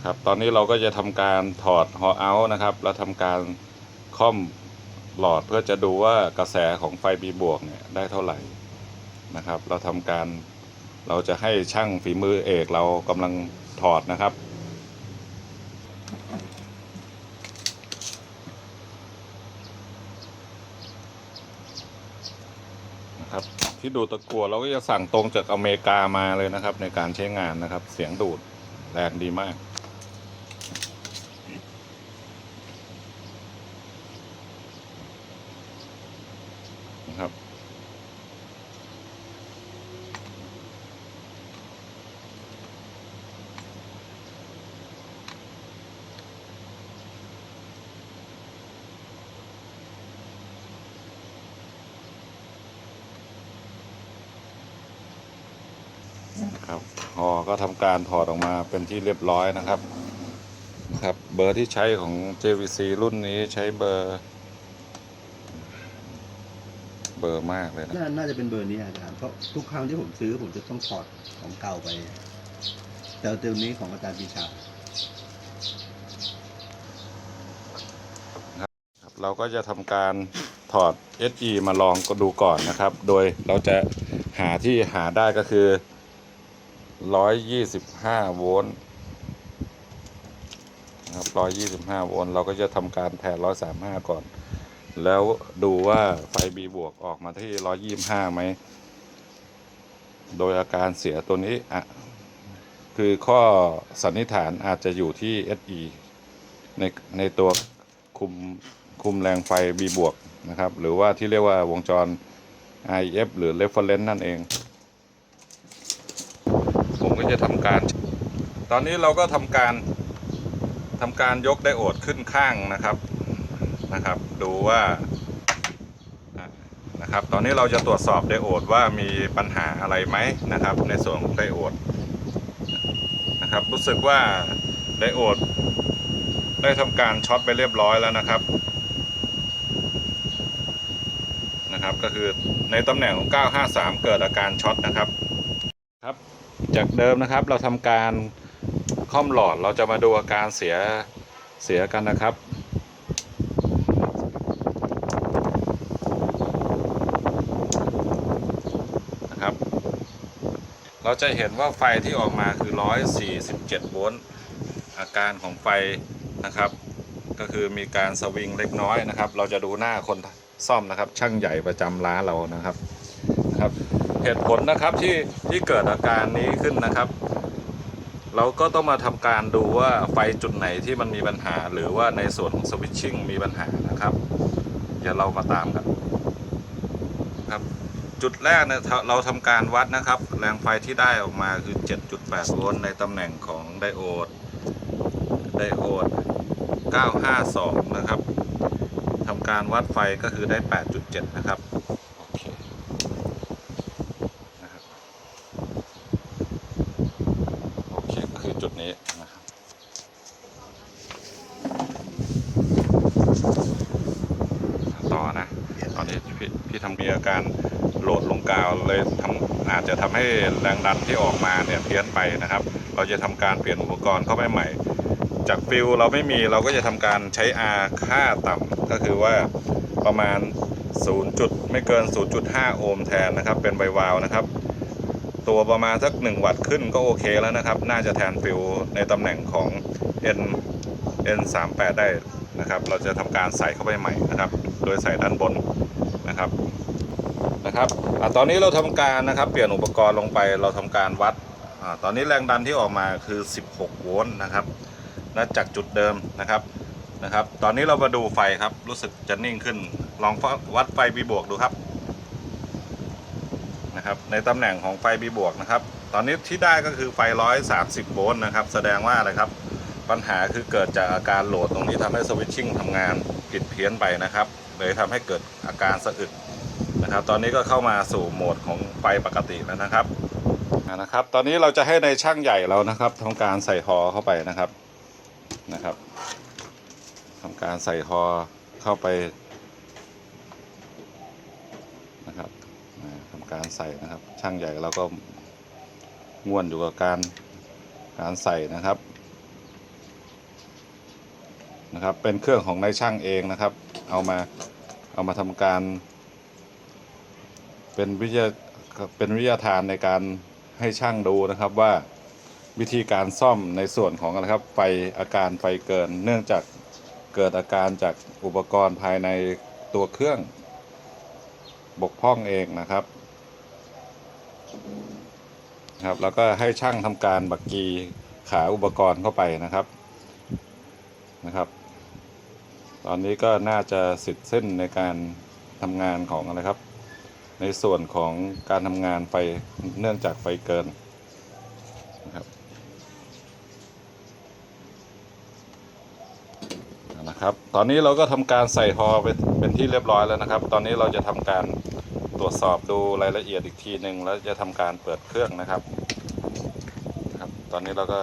นะครับ ตอนนี้เราก็จะทำการถอดฮอเอาท์นะครับ แล้วทำการค่อมหลอดเพื่อจะดูว่ากระแสของไฟบีบวกเนี่ยได้เท่าไหร่นะครับ เราทำการเราจะให้ช่างฝีมือเอกเรากำลังถอดนะครับนะครับที่ดูดตะกัวเราก็จะสั่งตรงจากอเมริกามาเลยนะครับ ในการใช้งานนะครับ เสียงดูดแรงดีมาก ครับพอก็ทำการถอดออกมาเป็นที่เรียบร้อยนะครับนะครับ เบอร์ที่ใช้ของ JVC รุ่นนี้ใช้เบอร์ เบอร์มากเลยนะ น่าน่าจะเป็นเบอร์นี้อาจารย์เพราะทุกครั้งที่ผมซื้อผมจะต้องถอดของเก่าไป แต่เติมนี้ของอาจารย์ปีชาครับเราก็จะทำการถอด SE มาลองก็ดูก่อนนะครับ โดยเราจะหาที่หาได้ก็คือ 125โวลต์นะครับ125โวลต์เราก็จะทำการแทน135ก่อน แล้วดูว่าไฟ B บวกออกมาที่125ไหม โดยอาการเสียตัวนี้อะคือข้อสันนิษฐานอาจจะอยู่ที่ SE ในในตัวคุมคุมแรงไฟ B บวกนะครับ หรือว่าที่เรียกว่าวงจร IF หรือ reference นั่นเอง ก็จะทำการ ตอนนี้เราก็ทำการทำการยกไดโอดขึ้นข้างนะครับนะครับ ดูว่านะครับ ตอนนี้เราจะตรวจสอบไดโอดว่ามีปัญหาอะไรไหมนะครับ ในส่วนของไดโอดนะครับ รู้สึกว่าไดโอดได้ทำการช็อตไปเรียบร้อยแล้วนะครับนะครับ ก็คือในตำแหน่งของ 953 เกิดอาการช็อตนะครับ ครับจากเดิมนะครับเราทำการค่อมหลอดเราจะมาดูอาการเสียเสียกันนะครับ นะครับ เราจะเห็นว่าไฟที่ออกมาคือ 147 โวลต์อาการของไฟนะครับ ก็คือมีการสวิงเล็กน้อยนะครับ เราจะดูหน้าคนซ่อมนะครับ ช่างใหญ่ประจำร้านเรานะครับ เหตุผลนะครับที่ที่เกิดอาการนี้ขึ้นนะครับ เราก็ต้องมาทำการดูว่าไฟจุดไหนที่มันมีปัญหา หรือว่าในส่วนของสวิตชิ่งมีปัญหานะครับเดี๋ยวเรามาตามกันครับจุดแรกเนี่ยเราทำการวัดนะครับ แรงไฟที่ได้ออกมาคือ 7.8 โวลต์ในตำแหน่งของไดโอดไดโอด 952 นะครับทำการวัดไฟก็คือได้ 8.7 นะครับ โอเค นะครับ โอเค ก็คือจุดนี้นะครับ ต่อนะ ตอนนี้พี่พี่ทำมีอา การโหลดลงกาวเลยทำอาจจะทำให้แรงดันที่ออกมาเนี่ยเพี้ยนไปนะครับ เราจะทำการเปลี่ยนอุปกรณ์เข้าไปใหม่ จากฟิลเราไม่มีเราก็จะทำการใช้ R ค่าต่ำก็คือว่าประมาณ 0 จุดไม่เกิน 0.5 โอห์มแทนนะครับ เป็นไบวาลนะครับ ตัวประมาณสัก 1 วัตต์ขึ้นก็โอเคแล้วนะครับ น่าจะแทนฟิลในตำแหน่งของ N N38 ได้นะครับ เราจะทำการใส่เข้าไปใหม่นะครับ โดยใส่ด้านบนนะครับ นะครับอตอนนี้เราทำการนะครับ เปลี่ยนอุปกรณ์ลงไปเราทำการวัดอตอนนี้แรงดันที่ออกมาคือ 16 โวลต์นะครับและจากจุดเดิมนะครับนะครับ ตอนนี้เรามาดูไฟครับ รู้สึกจะนิ่งขึ้น ลองวัดไฟบีบวกดูครับนะครับ ในตำแหน่งของไฟบีบวกนะครับ ตอนนี้ที่ได้ก็คือไฟ 130 โวลต์นะครับ แสดงว่าอะไรครับ ปัญหาคือเกิดจากอาการโหลดตรงนี้ทำให้สวิตชิ่งทำงานผิดเพี้ยนไปนะครับ เลยทำให้เกิดอาการสะอึด นะครับ ตอนนี้ก็เข้ามาสู่โหมดของไฟปกติแล้วนะครับนะครับ ตอนนี้เราจะให้ในช่างใหญ่เรานะครับทำการใส่ฮอเข้าไปนะครับนะครับทำการใส่ฮอเข้าไปนะครับอ่าทำการใส่นะครับ ช่างใหญ่เราก็ง่วนอยู่กับการการใส่นะครับนะครับ เป็นเครื่องของนายช่างเองนะครับ เอามาเอามาทำการ เป็นวิทยาเป็นวิทยาทานในการให้ช่างดูนะครับว่าวิธีการซ่อมในส่วนของอะไรครับไฟอาการไฟเกิน เนื่องจากเกิดอาการจากอุปกรณ์ภายในตัวเครื่อง บกพร่องเองนะครับครับ แล้วก็ให้ช่างทำการบักกีขาอุปกรณ์เข้าไปนะครับนะครับ ตอนนี้ก็น่าจะเสร็จเส้นในการทำงานของอะไรครับ ในส่วนของการทำงานไฟเนื่องจากไฟเกินนะครับนะครับ ตอนนี้เราก็ทำการใส่ฮอเป็นเป็นที่เรียบร้อยแล้วนะครับ ตอนนี้เราจะทำการตรวจสอบดูรายละเอียดอีกทีหนึ่งแล้วจะทำการเปิดเครื่องนะครับนะครับ ตอนนี้เราก็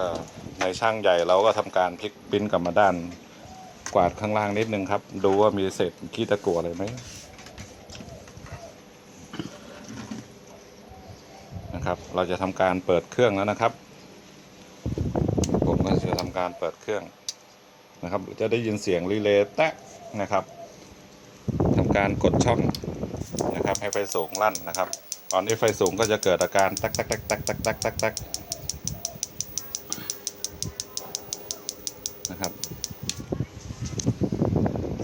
ในช่างใหญ่เราก็ทำการพลิกปิ้นกลับมาด้านกวาดข้างล่างนิดนึงครับ ดูว่ามีเศษขี้ตะกั่วอะไรไหม นะครับ เราจะทำการเปิดเครื่องแล้วนะครับ ผมก็จะทำการเปิดเครื่องนะครับ จะได้ยินเสียงรีเลย์แตะนะครับทำการกดช่องนะครับ ให้ไฟสูงลั่นนะครับ ตอนนี้ไฟสูงก็จะเกิดอาการตักตักตักตักตักตักตักตักนะครับ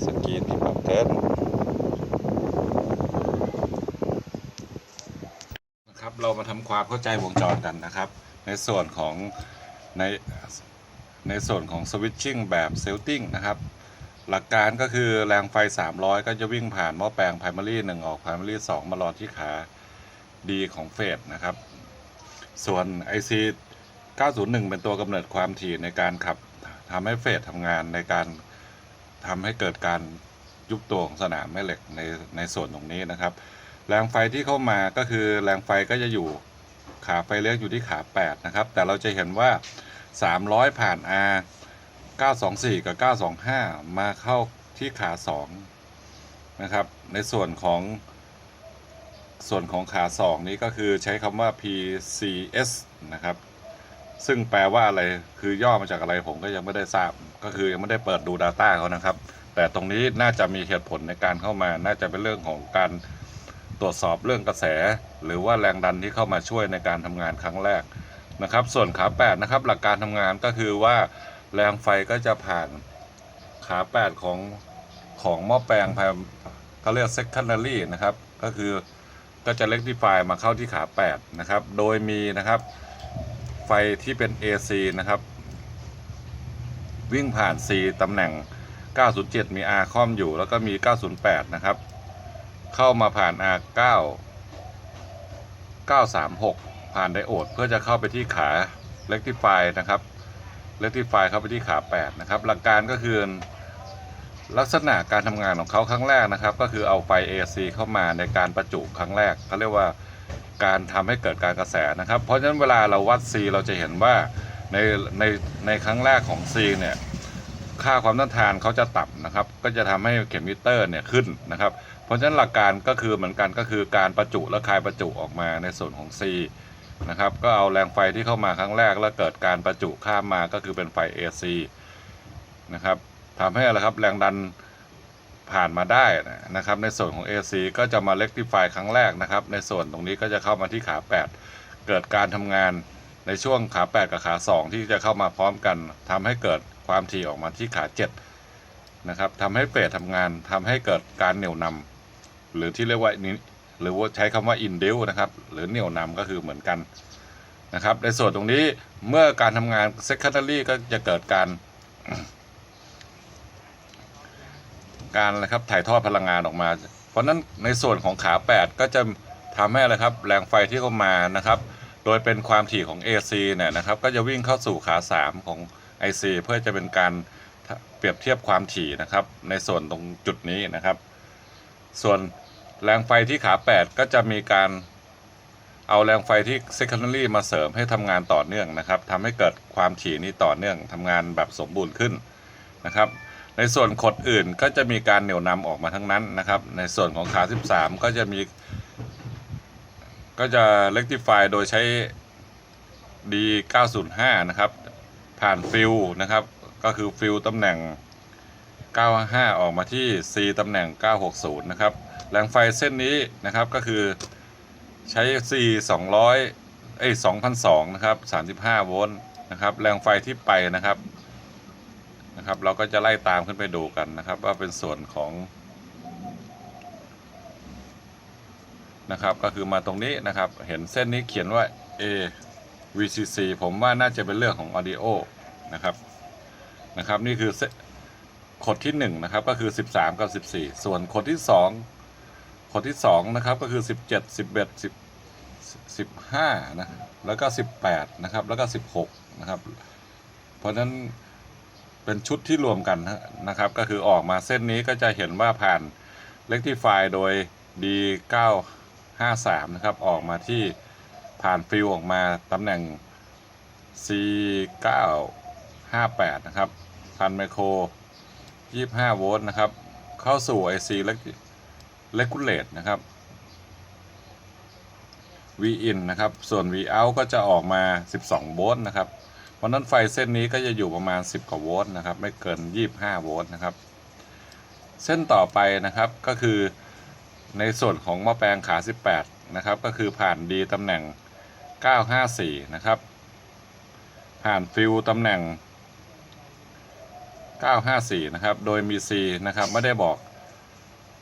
สกรีนที่ปรับเกินนะครับเรามาทำ ความเข้าใจวงจรกันนะครับ ในส่วนของในในส่วนของสวิตชิ่งแบบเซลติ้งนะครับ หลักการก็คือแรงไฟ 300 ก็จะวิ่งผ่านหม้อแปลง primary 1 ออก primary 2 มารอที่ขา D ของเฟสนะครับ ส่วน IC 901 เป็นตัวกำเนิดความถี่ในการขับทำให้เฟสทำงานในการทำให้เกิดการยุบตัวของสนามแม่เหล็กในในส่วนตรงนี้นะครับ แรงไฟที่เข้ามาก็คือแรงไฟก็จะอยู่ ขาไฟเลี้ยงอยู่ที่ขา 8 นะครับ แต่เราจะเห็นว่า 300 ผ่าน R 924 กับ 925 มาเข้าที่ขา 2 นะครับ ในส่วนของส่วนของขา 2 นี้ก็คือใช้คำว่า PCS นะครับ ซึ่งแปลว่าอะไร คือย่อมาจากอะไรผมก็ยังไม่ได้ทราบ ก็คือยังไม่ได้เปิดดู Data เขานะครับ แต่ตรงนี้น่าจะมีเหตุผลในการเข้ามา น่าจะเป็นเรื่องของการ ตรวจสอบเรื่องกระแส หรือว่าแรงดันที่เข้ามาช่วยในการทำงานครั้งแรกนะครับ ส่วนขา8นะครับหลักการทำงานก็คือว่าแรงไฟก็จะผ่านขา 8 ของของหม้อแปลงเขาเรียก secondary นะครับก็คือก็จะ rectify มาเข้าที่ขา 8 นะครับ โดยมีนะครับไฟที่เป็น AC นะครับ วิ่งผ่าน C ตำแหน่ง 907 มี R คอมอยู่ แล้วก็มี 908 นะครับ เข้ามาผ่าน R 9 936 ผ่านไดโอด เพื่อจะเข้าไปที่ขา Rectify นะครับ Rectify เข้าไปที่ขา 8 นะครับ หลักการก็คือลักษณะการทำงานของเขาครั้งแรกนะครับ ก็คือเอาไฟ AC เข้ามาในการประจุครั้งแรกเขาเรียกว่าการทำให้เกิดการกระแสนะครับ เพราะฉะนั้นเวลาเราวัด C เราจะเห็นว่าในในในครั้งแรกของ C เนี่ยค่าความต้านทานเขาจะต่ำนะครับ ก็จะทำให้เข็มมิเตอร์เนี่ยขึ้นนะครับ เพราะฉะนั้นหลักการก็คือเหมือนกันก็คือการประจุและคายประจุออกมาในส่วนของ C นะครับก็เอาแรงไฟที่เข้ามาครั้งแรกแล้วเกิดการประจุข้ามมาก็คือเป็นไฟ AC นะครับทำให้อะไรครับแรงดันผ่านมาได้นะครับ ในส่วนของ AC ก็จะมา rectify ครั้งแรกนะครับ ในส่วนตรงนี้ก็จะเข้ามาที่ขา 8 เกิดการทำงานในช่วงขา 8 กับขา 2 ที่จะเข้ามาพร้อมกันทำให้เกิดความถี่ออกมาที่ขา 7 นะครับทำให้เฟสทำงานทำให้เกิดการเหนี่ยวนำ หรือที่เรียกว่านี้หรือว่าใช้คำว่า induce นะครับ หรือเหนี่ยวนำก็คือเหมือนกันนะครับ ในส่วนตรงนี้เมื่อการทำงาน secondary ก็จะเกิดการการนะครับถ่ายทอดพลังงานออกมา เพราะฉะนั้นในส่วนของขา 8 ก็จะทำให้อะไรครับ แรงไฟที่เข้ามานะครับ โดยเป็นความถี่ของ AC เนี่ยนะครับ ก็จะวิ่งเข้าสู่ขา 3 ของ IC เพื่อจะเป็นการเปรียบเทียบความถี่นะครับ ในส่วนตรงจุดนี้นะครับ ส่วน แรงไฟที่ขา 8 ก็จะมีการเอาแรงไฟที่ secondary มาเสริมให้ทำงานต่อเนื่องนะครับทำให้เกิดความถี่นี้ต่อเนื่องทำงานแบบสมบูรณ์ขึ้นนะครับ ในส่วนขดอื่นก็จะมีการเหนี่ยวนำออกมาทั้งนั้นนะครับ ในส่วนของขา 13 ก็จะมี ก็จะ rectify โดยใช้ D 905นะครับ ผ่านฟิลนะครับ ก็คือฟิลตำแหน่ง 95 ออกมาที่ C ตำแหน่ง 960 นะครับ แรงไฟเส้นนี้นะครับก็คือใช้ C 200เอ้ย2,002นะครับ35 โวลต์นะครับแรงไฟที่ไปนะครับนะครับ เราก็จะไล่ตามขึ้นไปดูกันนะครับ ว่าเป็นส่วนของนะครับก็คือมาตรงนี้นะครับ เห็นเส้นนี้เขียนว่า A VCC ผมว่าน่าจะเป็นเรื่องของ audio นะครับนะครับ นี่คือเส้นขดที่1นะครับก็คือ 13 กับ 14 ส่วนขดที่ 2 ขดที่2นะครับก็คือ 17 11 10 15นะแล้วก็ 18นะครับแล้วก็ 16นะครับเพราะฉะนั้นเป็นชุดที่รวมกันนะครับ ก็คือออกมาเส้นนี้ก็จะเห็นว่าผ่านเลขที่ไฟล์โดย D 953 นะครับออกมาที่ผ่านฟิลออกมาตำแหน่ง C 958 นะครับพันไมโคร 25 โวลต์นะครับ เข้าสู่ IC เลเลก เลตนะครับ V in นะครับ ส่วน V out ก็จะออกมา 12 โวลต์นะครับ เพราะนั้นไฟเส้นนี้ก็จะอยู่ประมาณ 10 กว่าโวลต์นะครับ ไม่เกิน 25 โวลต์นะครับ เส้นต่อไปนะครับก็คือในส่วนของหม้อแปลงขา 18 นะครับ ก็คือผ่าน D ตำแหน่ง 954 นะครับ ผ่านฟิลตำแหน่ง 954 นะครับ โดยมี C นะครับ ไม่ได้บอก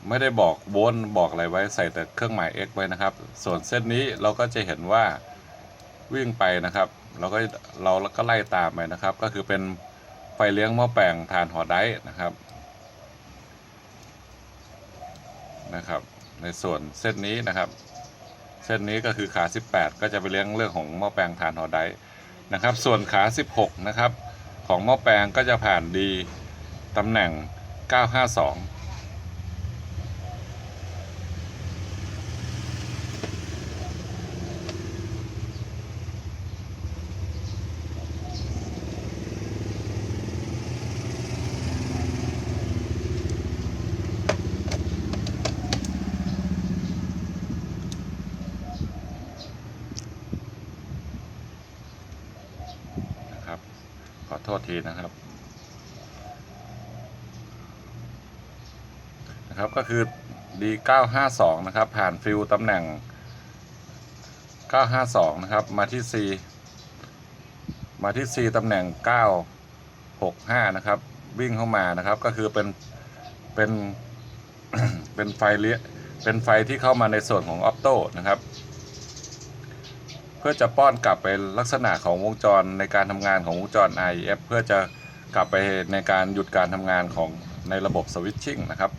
ไม่ได้บอกโวลต์บอกอะไรไว้ใส่แต่เครื่องหมาย x ไว้นะครับ ส่วนเส้นนี้เราก็จะเห็นว่าวิ่งไปนะครับ เราก็เราก็ไล่ตามไปนะครับ ก็คือเป็นไฟเลี้ยงหม้อแปลงทานหอไดนะครับนะครับ ในส่วนเส้นนี้นะครับ เส้นนี้ก็คือขา 18 ก็จะไปเลี้ยงเรื่องของหม้อแปลงทานหอไดนะครับ ส่วนขา 16 นะครับ ของหม้อแปลงก็จะผ่านดีตำแหน่ง 952 โทษทีนะครับ นะครับก็คือ D 952 นะครับ ผ่านฟิลตำแหน่ง 952 นะครับ มาที่ C มาที่ C ตำแหน่ง 965 นะครับ วิ่งเข้ามานะครับ ก็คือเป็นเป็นเป็นไฟเลี้ยเป็นไฟที่เข้ามาในส่วนของออ t โตนะครับ พื่อจะป้อนกลับไปลักษณะของวงจรในการทำงานของวงจร IF เพื่อจะกลับไปในการหยุดการทำงานของในระบบสวิตชิ่งนะครับ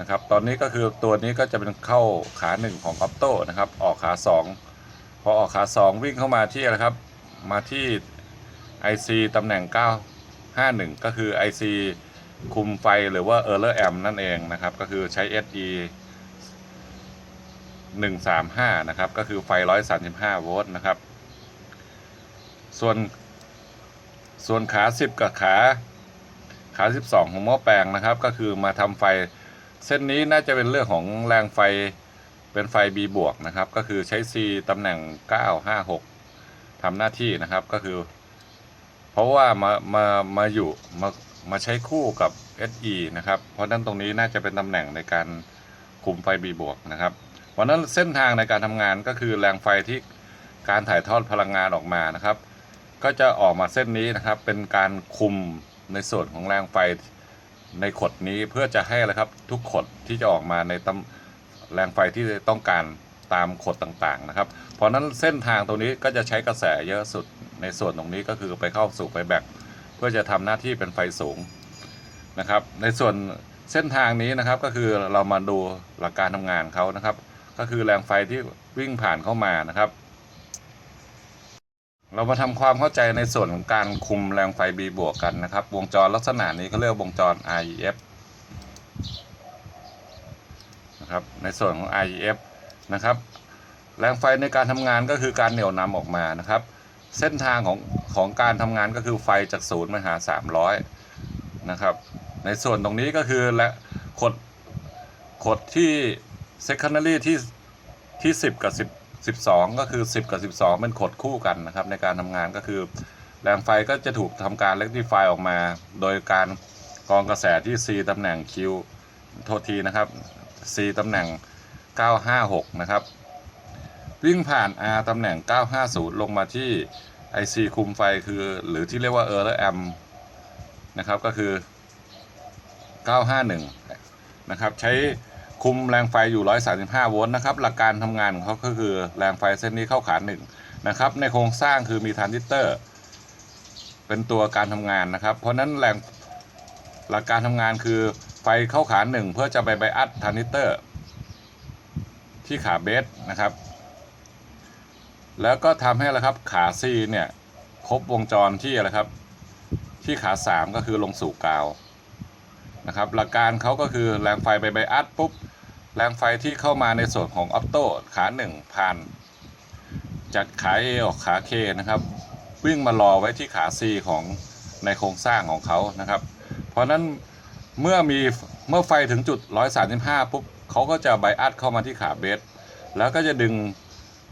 นะครับ ตอนนี้ก็คือตัวนี้ก็จะเป็นเข้าขาหนึ่งของออ t โตนะครับ ออกขา 2 พอออกขา 2 วิ่งเข้ามาที่อะไรครับ มาที่ IC ตำแหน่ง 951 ก็คือ IC คุมไฟหรือว่า Error Amp นั่นเองนะครับ ก็คือใช้ SE 135 นะครับ ก็คือไฟ 135 โวลต์นะครับ ส่วนส่วนขา 10 กับขาขา 12 ของหม้อแปลงนะครับ ก็คือมาทำไฟเส้นนี้น่าจะเป็นเรื่องของแรงไฟเป็นไฟ B บวกนะครับ ก็คือใช้ C ตำแหน่ง 956 ทำหน้าที่นะครับก็คือ เพราะว่ามามามาอยู่มามาใช้คู่กับ SE นะครับ เพราะนั้นตรงนี้น่าจะเป็นตำแหน่งในการคุมไฟ B บวกนะครับ เพราะนั้นเส้นทางในการทำงานก็คือแรงไฟที่การถ่ายทอดพลังงานออกมานะครับ ก็จะออกมาเส้นนี้นะครับ เป็นการคุมในส่วนของแรงไฟในขดนี้เพื่อจะให้อะไรครับทุกขดที่จะออกมาในตำแรงไฟที่ต้องการตามขดต่างๆนะครับ เพราะนั้นเส้นทางตรงนี้ก็จะใช้กระแสเยอะสุดในส่วนตรงนี้ก็คือไปเข้าสู่ไฟแบตเพื่อจะทำหน้าที่เป็นไฟสูงนะครับ ในส่วนเส้นทางนี้นะครับก็คือเรามาดูหลักการทำงานเขานะครับ ก็คือแรงไฟที่วิ่งผ่านเข้ามานะครับ เรามาทำความเข้าใจในส่วนของการคุมแรงไฟ B บวกกันนะครับ วงจรลักษณะนี้เขาเรียกวงจร IEF นะครับ ในส่วนของ IEF นะครับ แรงไฟในการทำงานก็คือการเหนี่ยวนำออกมานะครับ เส้นทางของของการทำงานก็คือไฟจากศูนย์มาหา 300 นะครับ ในส่วนตรงนี้ก็คือและขดขดที่ secondary ที่ที่ 10 กับ 10 12 ก็คือ 10 กับ 12 เป็นขดคู่กันนะครับ ในการทำงานก็คือ แรงไฟก็จะถูกทำการเล็กที่ไฟออกมา โดยการกรองกระแสที่ C ตำแหน่ง Q โทษทีนะครับ C ตำแหน่ง 956 นะครับ วิ่งผ่าน R ตำแหน่ง 950 ลงมาที่ IC คุมไฟคือ หรือที่เรียกว่า Error Amp นะครับก็คือ 951 นะครับ ใช้ คุมแรงไฟอยู่ 135 โวลต์นะครับ หลักการทำงานของเขาก็คือแรงไฟเส้นนี้เข้าขาหนึ่งนะครับ ในโครงสร้างคือมีทรานซิสเตอร์ เป็นตัวการทำงานนะครับ เพราะฉะนั้นแรงหลักการทำงานคือไฟเข้าขาหนึ่งเพื่อจะไปไบอัดทรานซิสเตอร์ ที่ขาเบสนะครับ แล้วก็ทำให้อะครับขา C เนี่ยครบวงจรที่อะไรครับ ที่ขา 3 ก็คือลงสู่กาวนะครับหลักการเขาก็คือแรงไฟไปไบอัดปุ๊บ แรงไฟที่เข้ามาในส่วนของออปโต้ขา 1 ผ่าน จากขา A ออกขา K นะครับ วิ่งมารอไว้ที่ขา C ของในโครงสร้างของเขานะครับ เพราะนั้นเมื่อมีเมื่อไฟถึงจุด 135 ปุ๊บเขาก็จะไบอัดเข้ามาที่ขาเบสแล้วก็จะดึง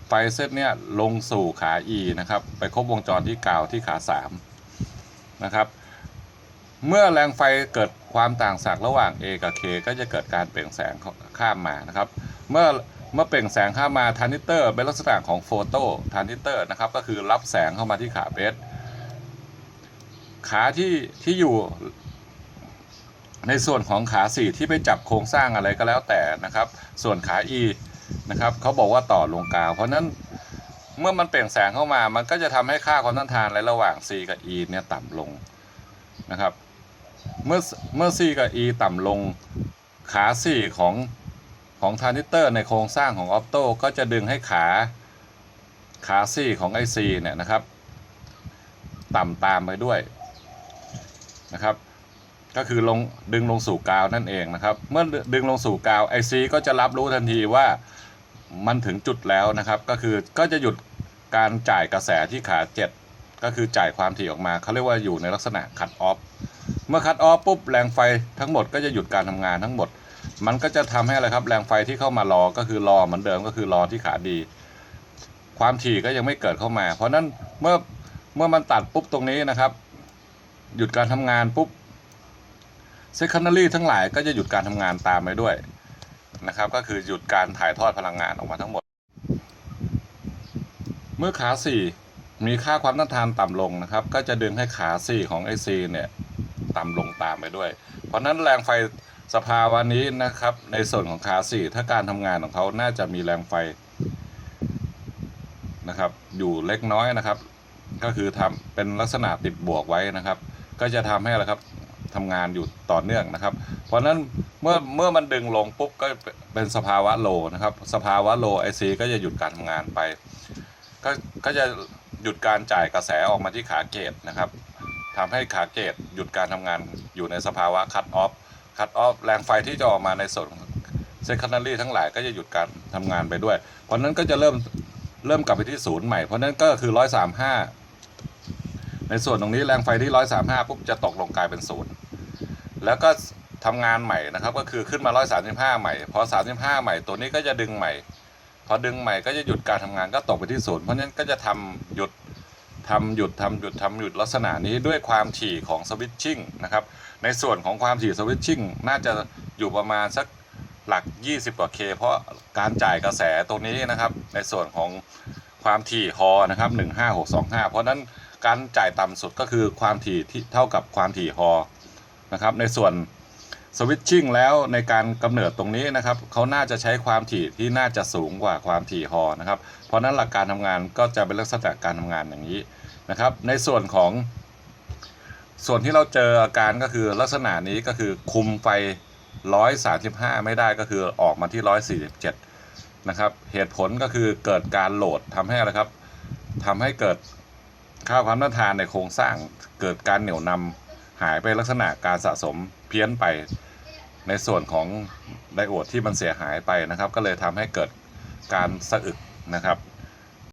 ไฟเส้นเนี้ยลงสู่ขา E นะครับ ไปครบวงจรที่กาวที่ขา 3 นะครับ เมื่อแรงไฟเกิด ความต่างศักย์ระหว่าง A กับ K ก็จะเกิดการเปล่งแสงข้ามมานะครับ เมื่อเมื่อเปล่งแสงข้ามมาทรานซิสเตอร์เป็นลักษณะของโฟโตทรานซิสเตอร์นะครับก็คือรับแสงเข้ามาที่ขาเบสขาที่ที่อยู่ในส่วนของขา 4 ที่ไปจับโครงสร้างอะไรก็แล้วแต่นะครับ ส่วนขา E นะครับเขาบอกว่าต่อลงกาว เพราะฉะนั้นเมื่อมันเปล่งแสงเข้ามา มันก็จะทำให้ค่าความต้านทานในระหว่าง C กับ E เนี่ยต่ำลงนะครับ เมื่อเมื่อ C กับ E ต่ำลงขา 4 ของของทรานซิสเตอร์ในโครงสร้างของออปโตก็จะดึงให้ขาขา 4 ของ IC เนี่ยนะครับ ต่ำตามไปด้วยนะครับ ก็คือลงดึงลงสู่กาวนั่นเองนะครับ เมื่อดึงลงสู่กาว IC ก็จะรับรู้ทันทีว่ามันถึงจุดแล้วนะครับ ก็คือก็จะหยุดการจ่ายกระแสที่ขา 7 ก็คือจ่ายความถี่ออกมาเขาเรียกว่าอยู่ในลักษณะคัตออฟ เมื่อคัตออฟปุ๊บแรงไฟทั้งหมดก็จะหยุดการทำงานทั้งหมด มันก็จะทำให้อะไรครับ แรงไฟที่เข้ามารอก็คือรอเหมือนเดิมก็คือรอที่ขาดี ความถี่ก็ยังไม่เกิดเข้ามา เพราะนั้นเมื่อเมื่อมันตัดปุ๊บตรงนี้นะครับ หยุดการทำงานปุ๊บเซคันดารีทั้งหลายก็จะหยุดการทำงานตามไปด้วยนะครับ ก็คือหยุดการถ่ายทอดพลังงานออกมาทั้งหมด เมื่อขา4มีค่าความต้านทานต่ำลงนะครับ ก็จะดึงให้ขา4ของ IC เนี่ย ต่ำลงตามไปด้วย เพราะฉะนั้นแรงไฟสภาวะนี้นะครับในส่วนของขา4ถ้าการทำงานของเขาน่าจะมีแรงไฟนะครับอยู่เล็กน้อยนะครับ ก็คือทำเป็นลักษณะติดบวกไว้นะครับ ก็จะทำให้อะไรครับทำงานอยู่ต่อเนื่องนะครับ เพราะฉะนั้นเมื่อเมื่อมันดึงลงปุ๊บก็เป็นสภาวะโลนะครับ สภาวะโลไอซีก็จะหยุดการทำงานไป ก็ก็จะหยุดการจ่ายกระแสออกมาที่ขาเกตนะครับ ทำให้ขาเกตหยุดการทำงานอยู่ในสภาวะคัตออฟคัตออฟแรงไฟที่จะออกมาในส่วนเซคันดารีทั้งหลายก็จะหยุดการทำงานไปด้วย เพราะนั้นก็จะเริ่มเริ่มกลับไปที่ศูนย์ใหม่ เพราะนั้นก็คือร้อยสามห้าในส่วนตรงนี้แรงไฟที่ร้อยสามห้าปุ๊บจะตกลงกลายเป็นศูนย์แล้วก็ทำงานใหม่นะครับก็คือขึ้นมา 135 ใหม่ พอ 35 ใหม่ตัวนี้ก็จะดึงใหม่ พอดึงใหม่ก็จะหยุดการทำงานก็ตกไปที่ศูนย์เพราะฉะนั้นก็จะทำหยุด ทำหยุดทำหยุดทำหยุดลักษณะนี้ด้วยความถี่ของสวิตชิ่งนะครับ ในส่วนของความถี่สวิตชิ่งน่าจะอยู่ประมาณสักหลัก 20 กว่าเคเพราะการจ่ายกระแสตรงนี้นะครับ ในส่วนของความถี่ฮอนะครับ 15625 เพราะฉะนั้นการจ่ายต่ำสุดก็คือความถี่ที่เท่ากับความถี่ฮอนะครับ ในส่วน สวิตชิ่งแล้วในการกำเนิดตรงนี้นะครับเขาน่าจะใช้ความถี่ที่น่าจะสูงกว่าความถี่ฮอนะครับ เพราะนั้นหลักการทำงานก็จะเป็นลักษณะการทำงานอย่างนี้นะครับ ในส่วนของ ส่วนที่เราเจออาการก็คือลักษณะนี้ก็คือคุมไฟ 135 ไม่ได้ก็คือออกมาที่ 147 นะครับ เหตุผลก็คือเกิดการโหลดทำให้อะไรครับทำให้เกิดค่าความต้านทานในโครงสร้างเกิดการเหนี่ยวนำ หายไปลักษณะการสะสมเพี้ยนไปในส่วนของไดโอดที่มันเสียหายไปนะครับ ก็เลยทำให้เกิดการสะอึกนะครับ